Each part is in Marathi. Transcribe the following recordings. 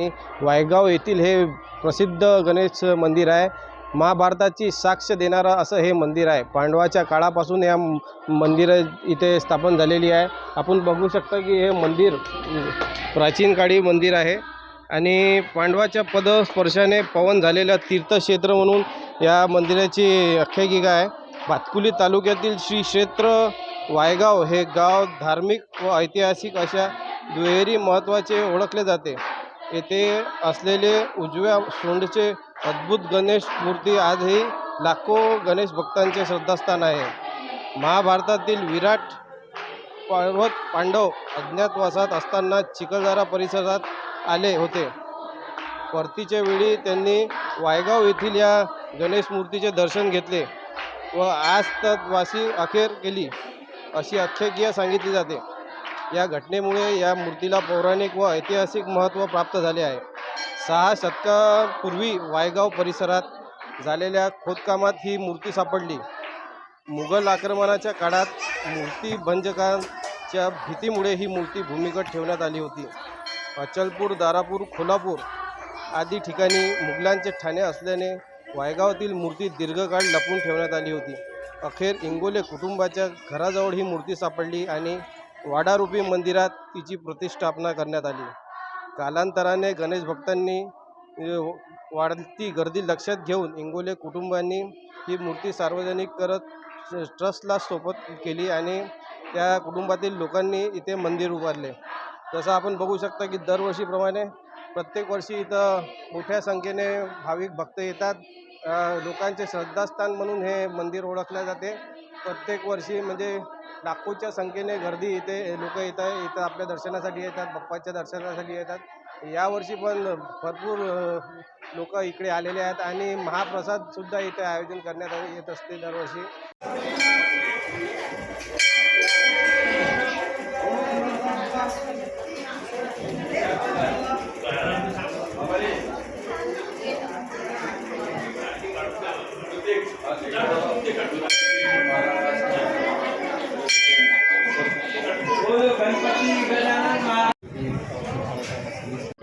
आणि वायगाव येथील हे प्रसिद्ध गणेश मंदिर आहे. महाभारताची साक्ष देणारं असं हे मंदिर आहे. पांडवाच्या काळापासून या मंदिर इथे स्थापन झालेली आहे. आपण बघू शकता की हे मंदिर प्राचीन काळी मंदिर आहे आणि पांडवाच्या पदस्पर्शाने पवन झालेलं तीर्थक्षेत्र म्हणून या मंदिराची आख्यायिका आहे. भातकुली तालुक्यातील श्री क्षेत्र वायगाव हे गाव धार्मिक व ऐतिहासिक अशा दुहेरी महत्त्वाचे ओळखले जाते. येथे असलेले उजव्या सोंडचे अद्भुत गणेश मूर्ती आजही लाखो गणेश भक्तांचे श्रद्धास्थान आहे. महाभारतातील विराट पर्वत पांडव अज्ञातवासात असताना चिखलदरा परिसरात आले होते. परतीच्या वेळी त्यांनी वायगाव येथील या गणेश मूर्तीचे दर्शन घेतले व आज तत्वासी अखेर केली अशी आख्यायिका सांगितली जाते. या घटनेमुळे या मूर्तीला पौराणिक व ऐतिहासिक महत्त्व प्राप्त झाले आहे. सहा शतकापूर्वी वायगाव परिसरात झालेल्या खोदकामात ही मूर्ती सापडली. मुघल आक्रमणाच्या काळात मूर्ती भंजकांच्या भीतीमुळे ही मूर्ती भूमिगत ठेवण्यात आली होती. अचलपूर दारापूर खोलापूर आदी ठिकाणी मुघलांचे ठाणे असल्याने वायगावातील मूर्ती दीर्घकाळ लपवून ठेवण्यात आली होती. अखेर इंगोले कुटुंबाच्या घराजवळ ही मूर्ती सापडली आणि वाडारूपी मंदिरात तिची प्रतिष्ठापना करण्यात आली. कालांतराने गणेश भक्तांनी वाढती गर्दी लक्षात घेऊन इंगोले कुटुंबांनी ही मूर्ती सार्वजनिक करत ट्र- ट्रस्टला सोबत केली आणि त्या कुटुंबातील लोकांनी इथे मंदिर उभारले. जसं आपण बघू शकता की दरवर्षीप्रमाणे प्रत्येक वर्षी इथं मोठ्या संख्येने भाविक भक्त येतात. लोकांचे श्रद्धास्थान म्हणून हे मंदिर ओळखले जाते. प्रत्येक वर्षी म्हणजे लाखोच्या संख्येने गर्दी इथे लोक येतात इथं आपल्या दर्शनासाठी येतात बाप्पाच्या दर्शनासाठी येतात. यावर्षी पण भरपूर लोक इकडे आलेले आहेत आणि महाप्रसादसुद्धा इथे आयोजन करण्यात येत असते दरवर्षी.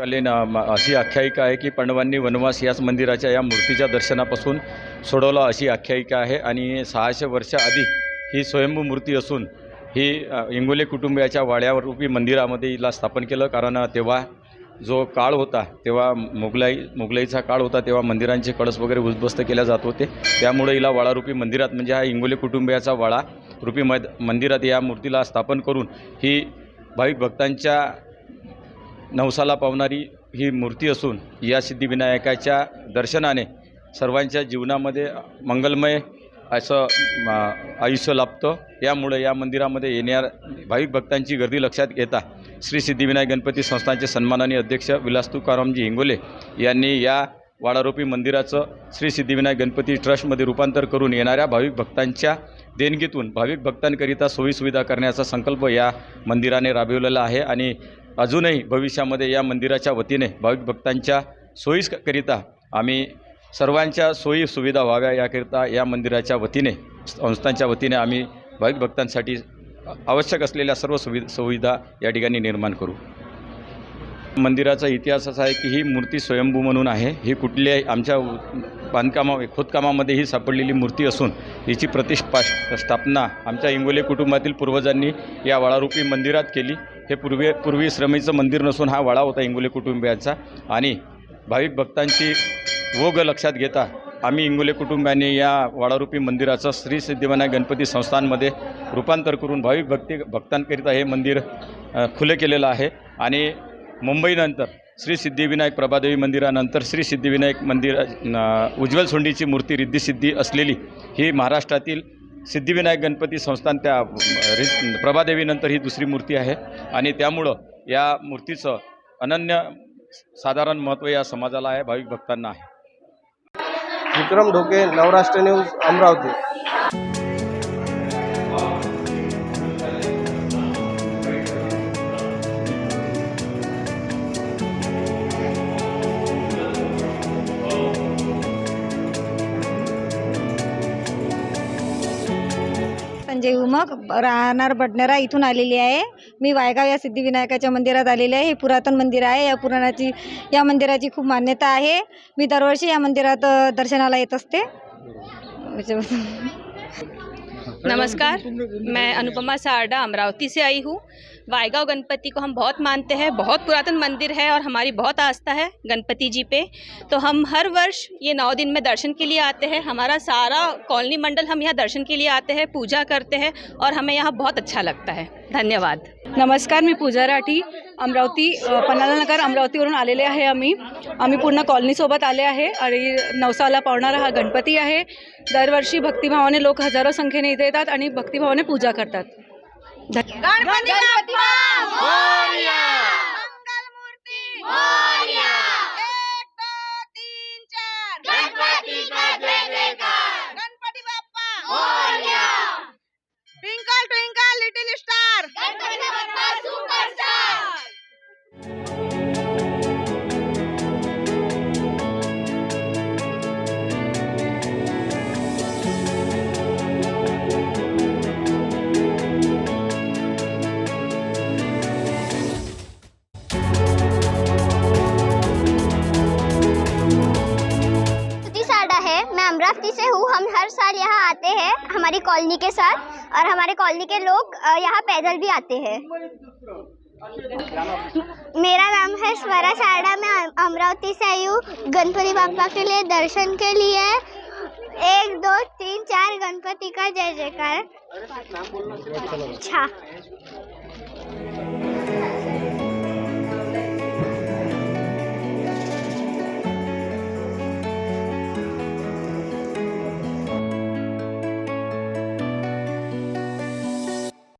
कालीन अशी आख्यायिका आहे की पांडवांनी वनवास याच मंदिराच्या या मूर्तीच्या दर्शनापासून सोडवला अशी आख्यायिका आहे. आणि सहाशे वर्षाआधी ही स्वयंभू मूर्ती असून ही इंगोले कुटुंबियाच्या वाड्यावर रूपी मंदिरामध्ये हिला स्थापन केलं. कारण तेव्हा जो काळ होता तेव्हा मुघलाई मुघलाईचा काळ होता तेव्हा मंदिरांचे कळस वगैरे उद्ध्वस्त केल्या जात होते. त्यामुळे हिला वाडारूपी मंदिरात म्हणजे हा इंगोले कुटुंबियाचा वाडा रूपी मद मंदिरात या मूर्तीला स्थापन करून ही भाविक भक्तांच्या नवसाला पावणारी ही मूर्ती असून या सिद्धिविनायकाच्या दर्शनाने सर्वांच्या जीवनामध्ये मंगलमय असं आयुष्य लाभतं. यामुळे या मंदिरामध्ये येणार भाविक भक्तांची गर्दी लक्षात घेता श्री सिद्धिविनायक गणपती संस्थांचे सन्माननीय अध्यक्ष विलास तुकारामजी इंगोले यांनी या वाडारोपी मंदिराचं श्री सिद्धिविनायक गणपती ट्रस्टमध्ये रूपांतर करून येणाऱ्या भाविक भक्तांच्या देणगीतून भाविक भक्तांकरिता सोयीसुविधा करण्याचा संकल्प या मंदिराने राबविलेला आहे. आणि अजूनही भविष्यामध्ये या मंदिराच्या वतीने भाविक भक्तांच्या सोयीकरिता आम्ही सर्वांच्या सोयी सुविधा व्हाव्या याकरिता या मंदिराच्या वतीने संस्थांच्या वतीने आम्ही भाविक भक्तांसाठी आवश्यक असलेल्या सर्व सुवि सुविधा या ठिकाणी निर्माण करू. मंदिराचा इतिहास असा आहे की ही मूर्ती स्वयंभू म्हणून आहे. ही कुठल्याही आमच्या बांधकामा खोदकामामध्ये ही सापडलेली मूर्ती असून हिची प्रतिष्ठा स्थापना आमच्या इंगोले कुटुंबातील पूर्वजांनी या वाडारूपी मंदिरात केली. हे पूर्वी पूर्वी श्रमेचं मंदिर नसून हा वाडा होता इंगोले कुटुंबियांचा आणि भाविक भक्तांची वोग लक्षात घेता आम्ही इंगोले कुटुंबाने या वाडारूपी मंदिराचं श्री सिद्धिविनायक गणपती संस्थांमध्ये रूपांतर करून भाविक भक्ती भक्तांकरिता हे मंदिर खुले केलेलं आहे. आणि मुंबईनंतर श्री सिद्धिविनायक प्रभादेवी मंदिरानंतर श्री सिद्धिविनायक मंदिर उज्ज्वल सोंडीची मूर्ती रिद्धिसिद्धी असलेली ही महाराष्ट्रातील सिद्धिविनायक गणपती संस्थान त्या रि प्रभादेवीनंतर ही दुसरी मूर्ती आहे. आणि त्यामुळं या मूर्तीचं अनन्य साधारण महत्त्व या समाजाला आहे भाविक भक्तांना आहे. विक्रम ढोके नवराष्ट्र न्यूज अमरावती. म्हणजे संजय उमक राहणार बडनेरा इथून आलेली आहे. मी वायगाव या सिद्धिविनायकाच्या मंदिरात आलेले आहे. हे पुरातन मंदिर आहे. या पुराणाची या मंदिराची खूप मान्यता आहे. मी दरवर्षी या मंदिरात दर्शनाला येत असते. नमस्कार, मैं अनुपमा सारडा अमरावती से आई हूँ। वायगांव गणपति को हम बहुत मानते हैं, बहुत पुरातन मंदिर है और हमारी बहुत आस्था है गणपति जी पे। तो हम हर वर्ष ये नौ दिन में दर्शन के लिए आते हैं। हमारा सारा कॉलोनी मंडल हम यहाँ दर्शन के लिए आते हैं, पूजा करते हैं और हमें यहाँ बहुत अच्छा लगता है। धन्यवाद। नमस्कार मी पूजा राठी. अमरावती अ, पन्हाळा नगर अमरावतीवरून आलेले आहे आम्ही. आम्ही पूर्ण कॉलनीसोबत आले आहे आणि नवसाला पावणारा हा गणपती आहे. दरवर्षी भक्तिभावाने लोक हजारो संख्येने इथे येतात आणि भक्तिभावाने पूजा करतात. ट्विंकल हम हर साल यहाँ आते हैं, हमारी कॉलोनी के साथ, और हमारे कॉलोनी के लोग यहाँ पैदल भी आते हैं। मेरा नाम है स्वरा साडा मैं अमरावती से आई हूँ, गणपति बापा के लिए, दर्शन के लिए। एक, दो, तीन, चार, गणपति का जय जयकार। अच्छा।